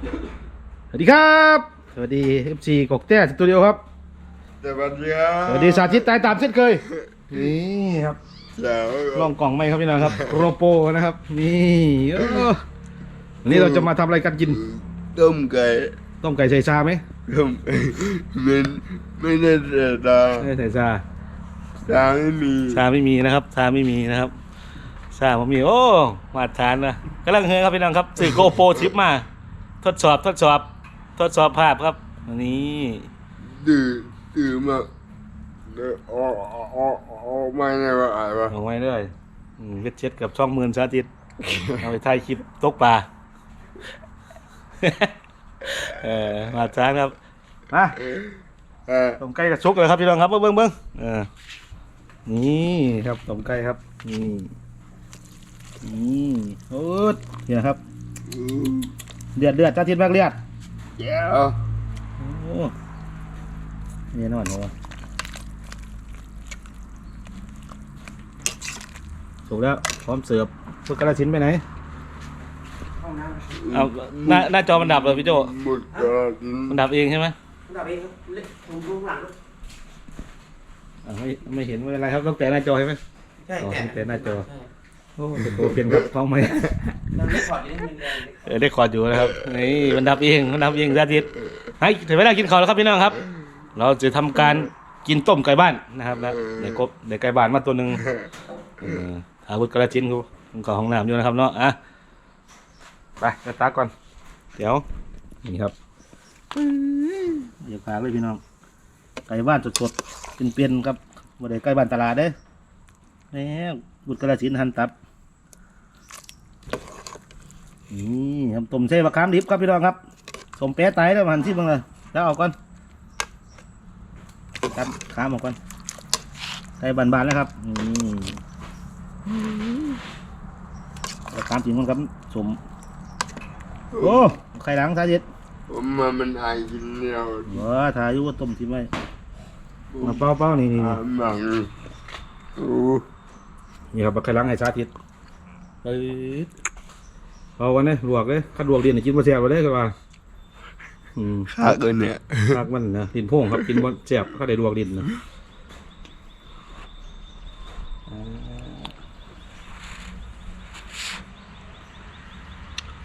สวัสดีครับ สวัสดี FC กกแต้สตูดิโอครับ สวัสดีครับสวัสดีสาธิตตายตามเช่นเคย นี่ครับเดี๋ยวลองกล่องไหมครับพี่น้องครับ โรโปนะครับ นี่เออวันนี้เราจะมาทำอะไรกันกิน ต้มไก่ต้มไก่ใส่ชาไหมต้มมันไม่ได้เสียตาไม่ใส่ชาตาไม่มีชาไม่มีนะครับชาไม่มีนะครับชาผมมีโอ้มาทานนะกำลังเฮครับพี่น้องครับสื่อโกโปรชิปมา ทดสอบทดสอบ ทดสอบภาพครับอันนี้ดื้อดื้อมากเดี๋ยวออกออกออกออกมาในว่าอะไรวะเอาไว้เลยอืมเวทเช็ดกับช่องหมื่นสาธิตเอาไปถ่ายคลิปตกปลาเออมาจ้างครับมาเออต้มไก่กับชุกเลยครับพี่น้องครับเบิ้งเบิ้งเบิ้งเออนี่ครับต้มไก่ครับนี่นี่โอ้ยเนี่ยครับ เดือดเดือดจ้าทิศมากเลือดเดี๋ยวโอ้นี่นอนหัวสุกแล้วพร้อมเสิร์ฟพวกกระสินไปไหนเอาหน้าหน้าจอมันดับเลยพี่โจหมดกระดินมันดับเองใช่ไหมดับเองครับเล็กผมดูข้างหลังด้วยอ่าไม่ไม่เห็นไม่เป็นไรครับต้องแต่หน้าจอใช่ไหมใช่อ๋อแต่แต่หน้าจอโอ้เดี๋ยวโตเปลี่ยนครับท้องไหม เออได้คอร์ดอยู่นะครับนี่มันดับเองมันดับเองสาธิตให้ถึงเวลากินข้าวแล้วครับพี่น้องครับ เราจะทำการกินต้มไก่บ้านนะครับแล้วเดี๋ยวกบเดี๋ยวไก่บ้านมาตัวหนึ่งเอออาวุธกระจินกูมันก็ห้องน้ำอยู่นะครับเนาะอะไปจะตักก่อน เดี๋ยวนี่ครับเดี๋ยวพาเลยพี่น้อง ไก่บ้านสดๆเป็นเปลี่ยนๆครับบ่ได้ไก่บ้านตลาดเด้แหม่บุตรกระจินหันตับ นี่ครับต้มเส้นมะขามดิบครับพี่น้องครับสมเป๊ะไตแล้วมันที่บ้างเลยแล้วเอาก่อนครับขามออกก่อนไก่บานๆแล้วครับนี่มะขามจริงมันครับสมโอ้ไข่หลังสาธิตผมมามันหายกินเดียวว้าทายุว่าต้มทิ้งไว้มาเป้าเป้าๆนี่นี่หานี่หมังโอ้นี่ครับไข่หลังให้สาธิตเอ้ย เอาวันนี้ลวกเลยขัดลวกเดียนให้กินมาแซ่บไปเลยคือว่าอืมข้าเกินเนี่ยภาคมันนะดินโพ่งครับกินบนเจ็บก็ได้ดวกดินนะ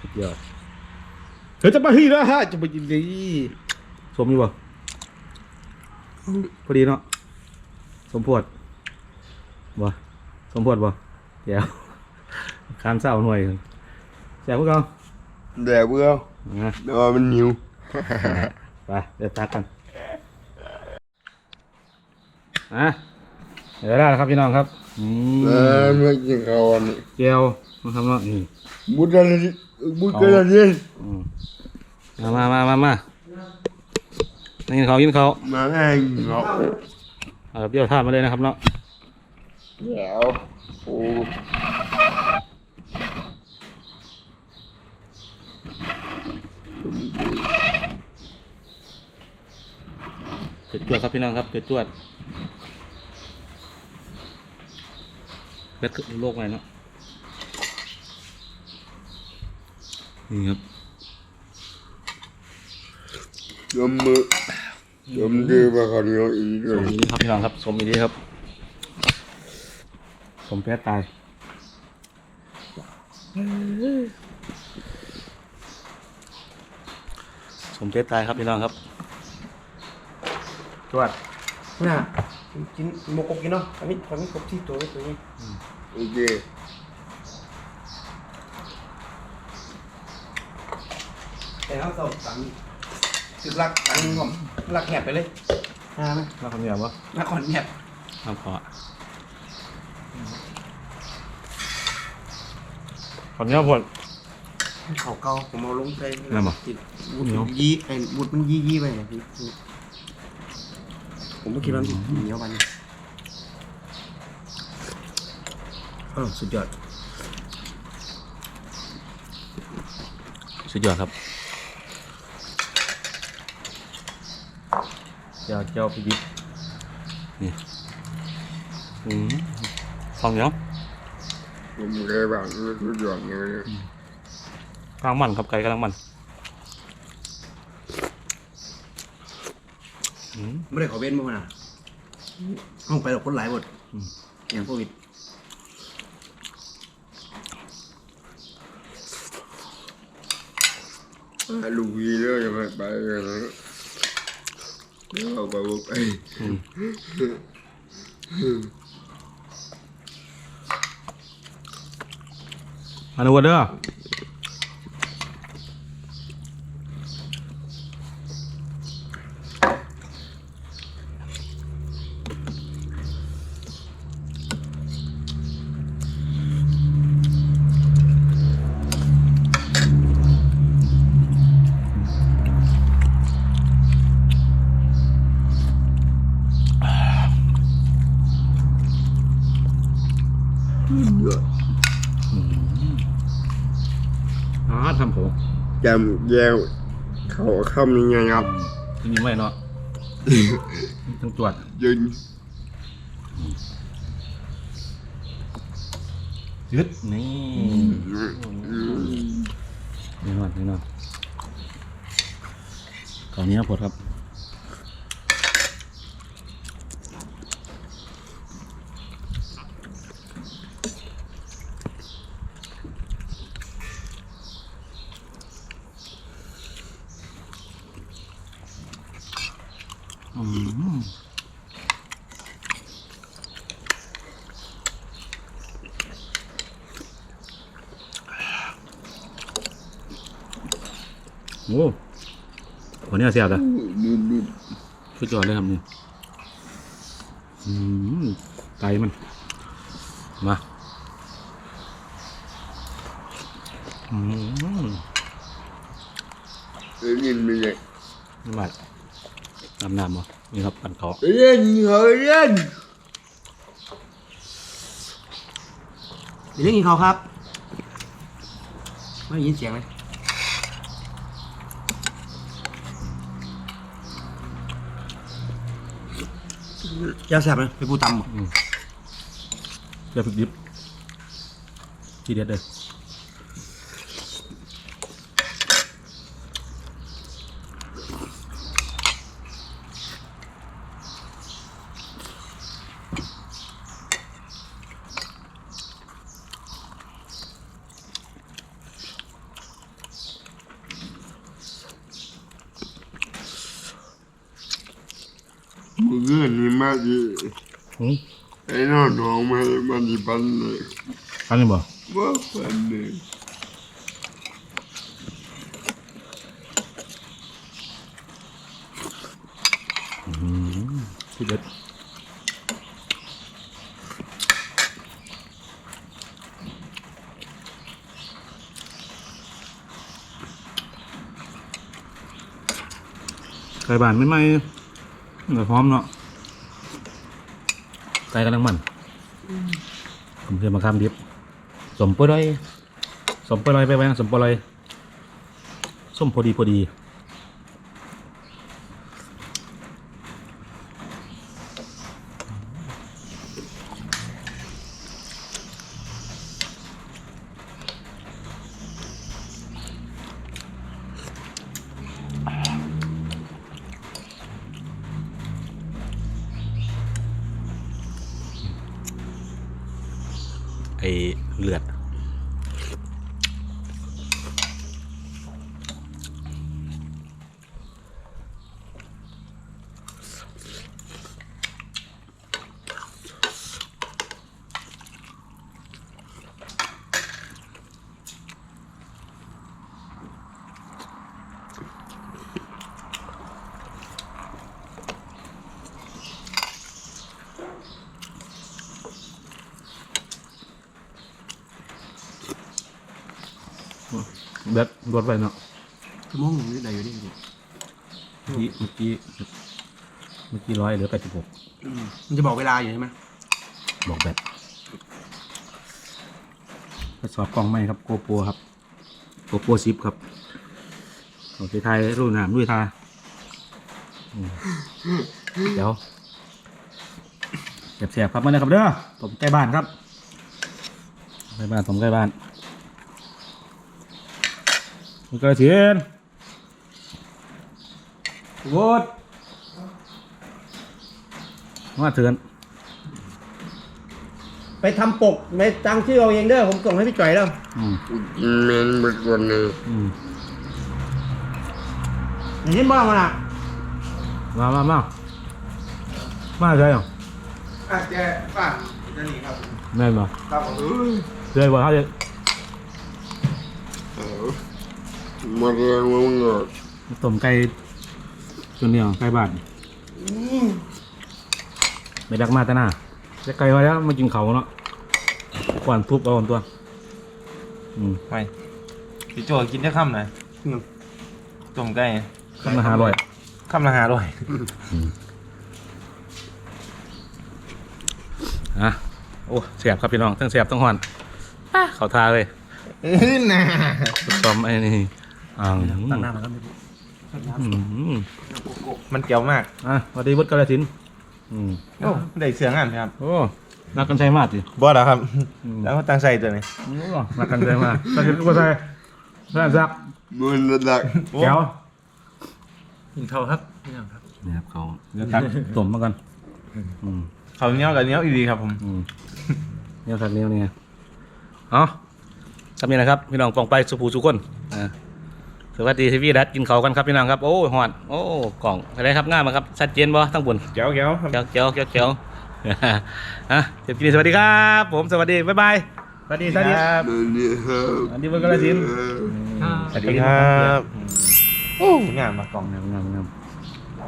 สุดยอดเฮ้ยจะมาฮีนะฮะจะมายินดีสมอยู่บ่พอดีเนาะสมพวดบ่สมพวดบ่เดี๋ยวคานเศร้าหน่วยแซ่ บพวกเราแดดเบื่อนะ เดี๋ยวมันหิว ไปเดี๋ยวตากันอะเดี๋ยวได้แล้วครับพี่น้องครับนี่เออไม่กินข้าวอันนี้เจียวนะครับเนาะนี่บุตรอะไรบุตรอะไรเนี่ยอืมมามามามามากินเขาวกินเขาวมาแห้งเนาะเอาเปรี้ยวท่ามาเลยนะครับเนาะเดี๋ยวโอ้ จ็ดจวดครับพี่น้องครับเจ็ดจวดเบ็ดโลกอะไรเนาะนี่ครับยมมือยมดื้อมาคนเดียวอีกเลสมยอีนี้ครับพี่น้องครับสมอีนี้ครับสมแพ้ตายสมแพ้ตายครับพี่น้องครับ จวดน่ะกินโมกบกินเนาะอันนี้อันนี้ครบที่ตัวไว้ตัวนี้โอเคแต่เขาสอบตังจุดลักตังผมลักแหบไปเลยอ่าไหมมาคนเดียววะลักขอนแหบทำพอคนเดียวผลเขาเกาผมเอาลงไปนั่นบ่ติดบุดยี่ไอ้บุดมันยี่ยี่ไปเนี่ยพี่ ผมก็คิดว่ามันเหนียวมันเออสุดยอด สุดยอดครับ เจ้าเจ้าพี่บิ๊กนี่อืมฟองเนาะผมเลยแบบรู้สึกอย่างนี้กลางมันครับไก่กำลังมัน อืม ไม่ได้ขอเว้นมั้งนะห้องไปหรอกคนหลายหมดอืมอย่างโควิดลูกพี่เลิกจะไปไปกันนะเอาไปบอกไปมาดูกันเด้อ อ๋อทำผมจำแยวเขาคำยังไงครับจริงๆไม่เนาะต้องตรวจยืนยึดนี่นี่นอนนี่นอนก่อนนี้ครับพดครับ อืม โอ้วันนี้เสียบเลยดูดูสุดยอดเลยครับนี่อืมไตมัน มาอืมเล่นไม่ได้นี่มาน้ำน้ำบ่นี่ครับปั่นเขาเล่นเหรอเล่นเดี๋ยวเรื่องกินเขาวครับ ไม่ได้ยินเสียงเลย ยาแสบเลยไปปูตำเหรอเดี๋ยวพริกดิบทีเด็ดเลย มึงเงินนี่มาดิอืมไอ้น้องน้องมามาดิปันเลยอันนี้บ่ว่าปันเลยทีเด็ดไก่บ้านไม่ไหม มันก็พร้อมเนาะไก่กำลังมันผมเพื่อมาข้ามดิบสมปลอยสมปลอยไปไว้สมปลอยส้มพอดีพอดี ไอเลือด เบ็ดรถไปเนาะชั่วโมงหนึงนี่ได้อยู่นี่เมื่อกี้เมื่อกี้เมื่อกี้ร้อยเหลือแปดสิบหกอืมมันจะบอกเวลาอยู่ใช่ไหมบอกแบตทดสอบกล้องไหมครับโกโปรครับโกโปรซิปครับของที่ไทยรุ่นหนามด้วยทาอืมเดี๋ยวเสียบๆครับมาเลยครับเด้อผมใกล้บ้านครับใกล้บ้านผมใกล้บ้าน มีกระเทียนโวดมาเถือนไปทำปกไปตั้งชื่อเอาเองเด้อผมส่งให้พี่จ่อยแล้วอืมเมนไปก่อนเลยอืมอย่างนี้บ้างมันอะมามามามาใช่หรออาจจะป่ะจะหนีครับแม่นบ่ครับผมเดือยบ่เขาจะเออ มาเรียนมึงอะต้มไก่ตัวเหนียวไก่บาดไม่ดักมาแต่หน้าจะไก่ไว้แล้วมากินเขาวเนาะก่อนทุบเอาตัวอืมไม่พี่โจกินได้คำหน่อยต้มไก่คำละห้าร้อยคำละห้าร้อยอะโอ้เสียบครับพี่น้องทั้งเสียบทั้งหอนอะเขาทาเลยน่าซ้อมไอ้นี่ อ่างตั้งหน้ามันก็ไม่อืมมันเกี่ยวมาก อะสวัสดีวุฒิกาลสินธุ์อืมโอ้ได้เสียงอ่านครับโอ้นักกันใช้มากสิบอสครับอืมแล้วก็ตั้งใส่ตัวนี้โอ้นักกันใช้มากนักกันก็ใช้แซ่บซักมันระดับแก้วกินข้าวครับนี่ครับ นี่ครับเขาเดี๋ยวตักต้มมาก่อนอืมข้าวเหนียวกับเหนียวอีดีครับผมอืมเนี่ยครับเนี่ยนี่ไงเอาทำยังไงครับ พี่น้องปองไปสุภูสุคนอ่า สวัสดีทีวีดัดกินเขาวกันครับพี่น้องครับโอ้ยหอดโอ้กล่องอะไรครับง่ายมาครับชัดเจนบ่ทั้งบนเกี่ยวเกี่ยวครับเจียวเจียวเจียวเจียวอะเจ็บกินสวัสดีครับ ผมสวัสดีบ๊ายบายสวัสดีสวัสดีครับมันนี่ครับสวัสดีเบอร์กระสินธุ์สวัสดีครับโอ้งามมากกล่องงามงามงาม